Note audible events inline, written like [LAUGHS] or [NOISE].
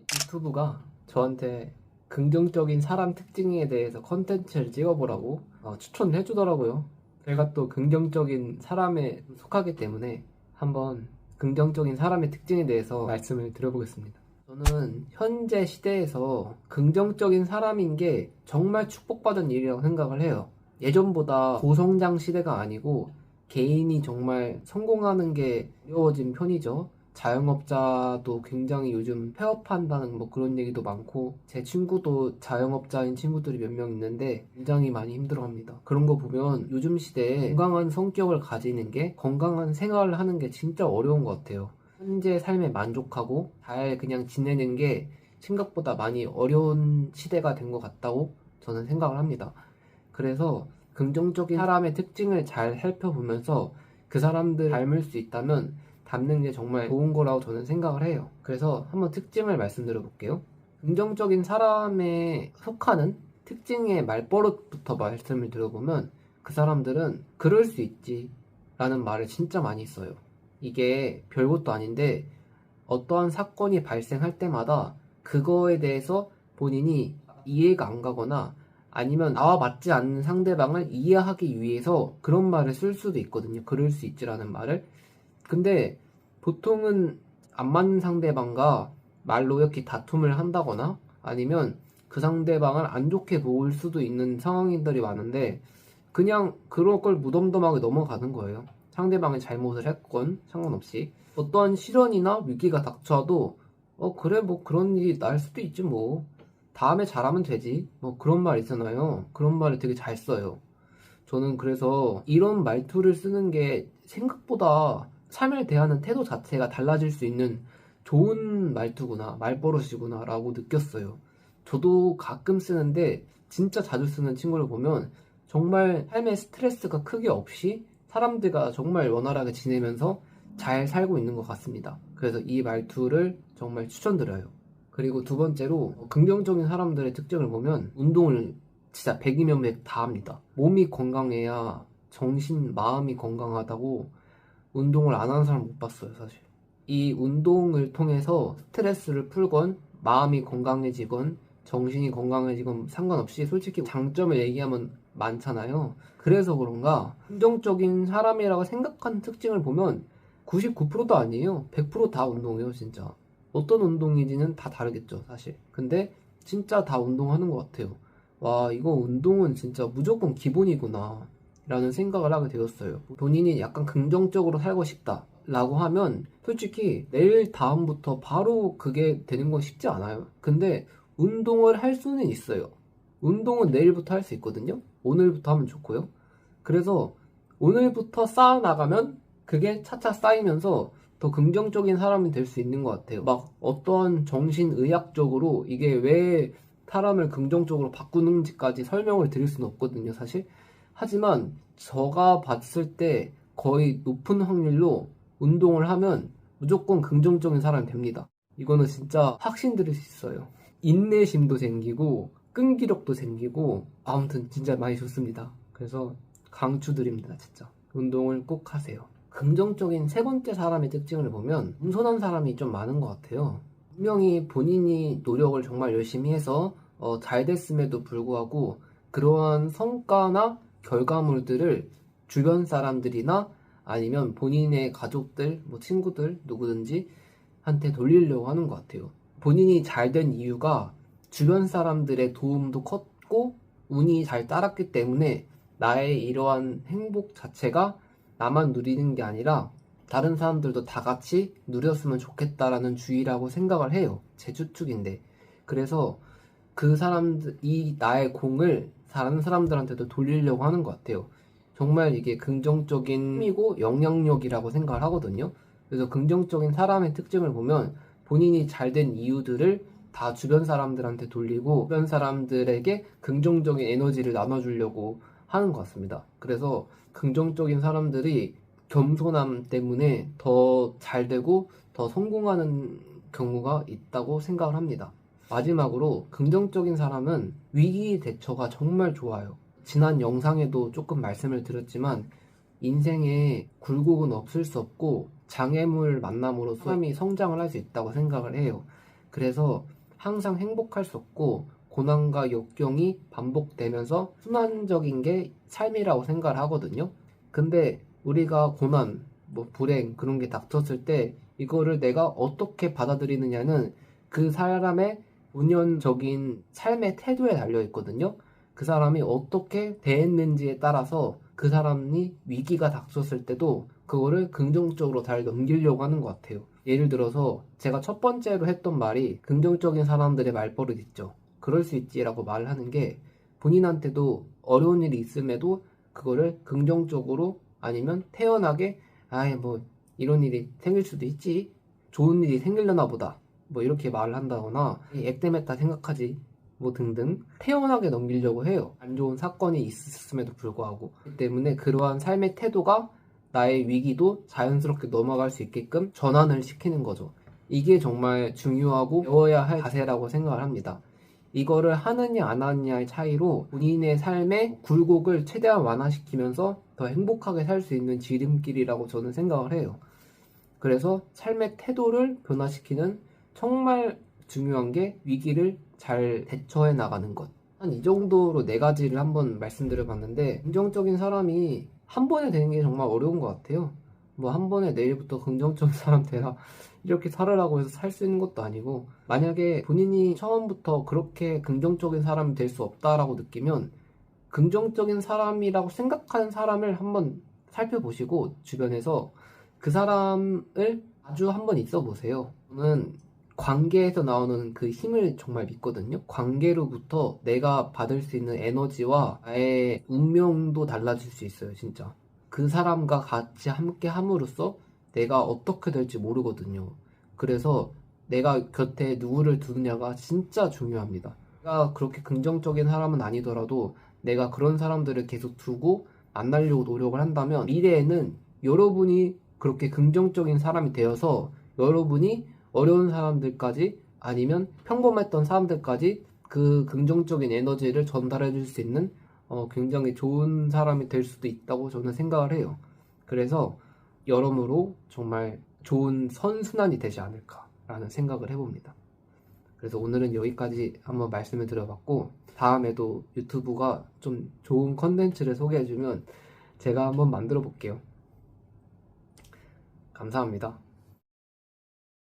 유튜브가 저한테 긍정적인 사람 특징에 대해서 컨텐츠를 찍어보라고 어, 추천해 주더라고요. 제가 또 긍정적인 사람에 속하기 때문에 한번 긍정적인 사람의 특징에 대해서 말씀을 드려보겠습니다. 저는 현재 시대에서 긍정적인 사람인 게 정말 축복받은 일이라고 생각을 해요. 예전보다 고성장 시대가 아니고 개인이 정말 성공하는 게 어려워진 편이죠. 자영업자도 굉장히 요즘 폐업한다는 뭐 그런 얘기도 많고 제 친구도 자영업자인 친구들이 몇 명 있는데 굉장히 많이 힘들어합니다. 그런 거 보면 요즘 시대에 건강한 성격을 가지는 게 건강한 생활을 하는 게 진짜 어려운 것 같아요. 현재 삶에 만족하고 잘 그냥 지내는 게 생각보다 많이 어려운 시대가 된 것 같다고 저는 생각을 합니다. 그래서 긍정적인 사람의 특징을 잘 살펴보면서 그 사람들 닮을 수 있다면 닮는 게 정말 좋은 거라고 저는 생각을 해요. 그래서 한번 특징을 말씀드려 볼게요. 긍정적인 사람에 속하는 특징의 말버릇부터 말씀을 드려보면 그 사람들은 그럴 수 있지 라는 말을 진짜 많이 써요. 이게 별것도 아닌데 어떠한 사건이 발생할 때마다 그거에 대해서 본인이 이해가 안 가거나 아니면 나와 맞지 않는 상대방을 이해하기 위해서 그런 말을 쓸 수도 있거든요. 그럴 수 있지라는 말을. 근데 보통은 안 맞는 상대방과 말로 이렇게 다툼을 한다거나 아니면 그 상대방을 안 좋게 볼 수도 있는 상황들이 많은데 그냥 그런 걸 무덤덤하게 넘어가는 거예요. 상대방이 잘못을 했건 상관없이 어떠한 시련이나 위기가 닥쳐도 어 그래 뭐 그런 일이 날 수도 있지 뭐 다음에 잘하면 되지 뭐 그런 말 있잖아요. 그런 말을 되게 잘 써요. 저는 그래서 이런 말투를 쓰는 게 생각보다 삶을 대하는 태도 자체가 달라질 수 있는 좋은 말투구나, 말버릇이구나 라고 느꼈어요. 저도 가끔 쓰는데 진짜 자주 쓰는 친구를 보면 정말 삶의 스트레스가 크게 없이 사람들과 정말 원활하게 지내면서 잘 살고 있는 것 같습니다. 그래서 이 말투를 정말 추천드려요. 그리고 두 번째로 긍정적인 사람들의 특징을 보면 운동을 진짜 100이면 100 다 합니다. 몸이 건강해야 정신, 마음이 건강하다고 운동을 안 하는 사람 못 봤어요, 사실. 이 운동을 통해서 스트레스를 풀건 마음이 건강해지건 정신이 건강해지건 상관없이 솔직히 장점을 얘기하면 많잖아요. 그래서 그런가 긍정적인 사람이라고 생각하는 특징을 보면 99%도 아니에요. 100%다 운동해요, 진짜. 어떤 운동인지는 다 다르겠죠, 사실. 근데 진짜 다 운동하는 것 같아요. 와, 이거 운동은 진짜 무조건 기본이구나. 라는 생각을 하게 되었어요. 본인이 약간 긍정적으로 살고 싶다. 라고 하면 솔직히 내일 다음부터 바로 그게 되는 건 쉽지 않아요. 근데 운동을 할 수는 있어요. 운동은 내일부터 할 수 있거든요. 오늘부터 하면 좋고요. 그래서 오늘부터 쌓아나가면 그게 차차 쌓이면서 더 긍정적인 사람이 될 수 있는 것 같아요. 막 어떠한 정신의학적으로 이게 왜 사람을 긍정적으로 바꾸는지까지 설명을 드릴 수는 없거든요, 사실. 하지만 제가 봤을 때 거의 높은 확률로 운동을 하면 무조건 긍정적인 사람이 됩니다. 이거는 진짜 확신 드릴 수 있어요. 인내심도 생기고 끈기력도 생기고 아무튼 진짜 많이 좋습니다. 그래서 강추드립니다, 진짜. 운동을 꼭 하세요. 긍정적인 세 번째 사람의 특징을 보면 겸손한 사람이 좀 많은 것 같아요. 분명히 본인이 노력을 정말 열심히 해서 어, 잘 됐음에도 불구하고 그러한 성과나 결과물들을 주변 사람들이나 아니면 본인의 가족들, 뭐 친구들, 누구든지 한테 돌리려고 하는 것 같아요. 본인이 잘 된 이유가 주변 사람들의 도움도 컸고 운이 잘 따랐기 때문에 나의 이러한 행복 자체가 나만 누리는 게 아니라 다른 사람들도 다 같이 누렸으면 좋겠다라는 주의라고 생각을 해요. 제 추측인데. 그래서 그 사람들, 이 나의 공을 다른 사람들한테도 돌리려고 하는 것 같아요. 정말 이게 긍정적인 힘이고 영향력이라고 생각을 하거든요. 그래서 긍정적인 사람의 특징을 보면 본인이 잘 된 이유들을 다 주변 사람들한테 돌리고 주변 사람들에게 긍정적인 에너지를 나눠주려고 하는 것 같습니다. 그래서 긍정적인 사람들이 겸손함 때문에 더 잘 되고 더 성공하는 경우가 있다고 생각을 합니다. 마지막으로 긍정적인 사람은 위기 대처가 정말 좋아요. 지난 영상에도 조금 말씀을 드렸지만 인생에 굴곡은 없을 수 없고 장애물 만남으로써 사람이 성장을 할 수 있다고 생각을 해요. 그래서 항상 행복할 수 없고 고난과 역경이 반복되면서 순환적인 게 삶이라고 생각을 하거든요. 근데 우리가 고난, 뭐 불행 그런 게 닥쳤을 때 이거를 내가 어떻게 받아들이느냐는 그 사람의 본연적인 삶의 태도에 달려 있거든요. 그 사람이 어떻게 대했는지에 따라서 그 사람이 위기가 닥쳤을 때도 그거를 긍정적으로 잘 넘기려고 하는 것 같아요. 예를 들어서 제가 첫 번째로 했던 말이 긍정적인 사람들의 말버릇 있죠. 그럴 수 있지라고 말을 하는 게 본인한테도 어려운 일이 있음에도 그거를 긍정적으로 아니면 태연하게 아예 뭐 이런 일이 생길 수도 있지 좋은 일이 생기려나 보다 뭐 이렇게 말을 한다거나 액땜했다 생각하지 뭐 등등 태연하게 넘기려고 해요. 안 좋은 사건이 있었음에도 불구하고. 때문에 그러한 삶의 태도가 나의 위기도 자연스럽게 넘어갈 수 있게끔 전환을 시키는 거죠. 이게 정말 중요하고 배워야 할 자세라고 생각을 합니다. 이거를 하느냐 안 하느냐의 차이로 본인의 삶의 굴곡을 최대한 완화시키면서 더 행복하게 살 수 있는 지름길이라고 저는 생각을 해요. 그래서 삶의 태도를 변화시키는 정말 중요한 게 위기를 잘 대처해 나가는 것. 한 이 정도로 네 가지를 한번 말씀드려 봤는데, 긍정적인 사람이 한 번에 되는 게 정말 어려운 것 같아요. 뭐 한 번에 내일부터 긍정적인 [LAUGHS] 사람 되라 이렇게 살으라고 해서 살 수 있는 것도 아니고 만약에 본인이 처음부터 그렇게 긍정적인 사람이 될 수 없다라고 느끼면 긍정적인 사람이라고 생각하는 사람을 한번 살펴보시고 주변에서 그 사람을 아주 한번 있어 보세요. 저는 관계에서 나오는 그 힘을 정말 믿거든요. 관계로부터 내가 받을 수 있는 에너지와 나의 운명도 달라질 수 있어요, 진짜. 그 사람과 같이 함께 함으로써 내가 어떻게 될지 모르거든요. 그래서 내가 곁에 누구를 두느냐가 진짜 중요합니다. 내가 그렇게 긍정적인 사람은 아니더라도 내가 그런 사람들을 계속 두고 만나려고 노력을 한다면 미래에는 여러분이 그렇게 긍정적인 사람이 되어서 여러분이 어려운 사람들까지 아니면 평범했던 사람들까지 그 긍정적인 에너지를 전달해 줄 수 있는 어, 굉장히 좋은 사람이 될 수도 있다고 저는 생각을 해요. 그래서 여러모로 정말 좋은 선순환이 되지 않을까라는 생각을 해봅니다. 그래서 오늘은 여기까지 한번 말씀을 드려봤고 다음에도 유튜브가 좀 좋은 컨텐츠를 소개해주면 제가 한번 만들어 볼게요. 감사합니다.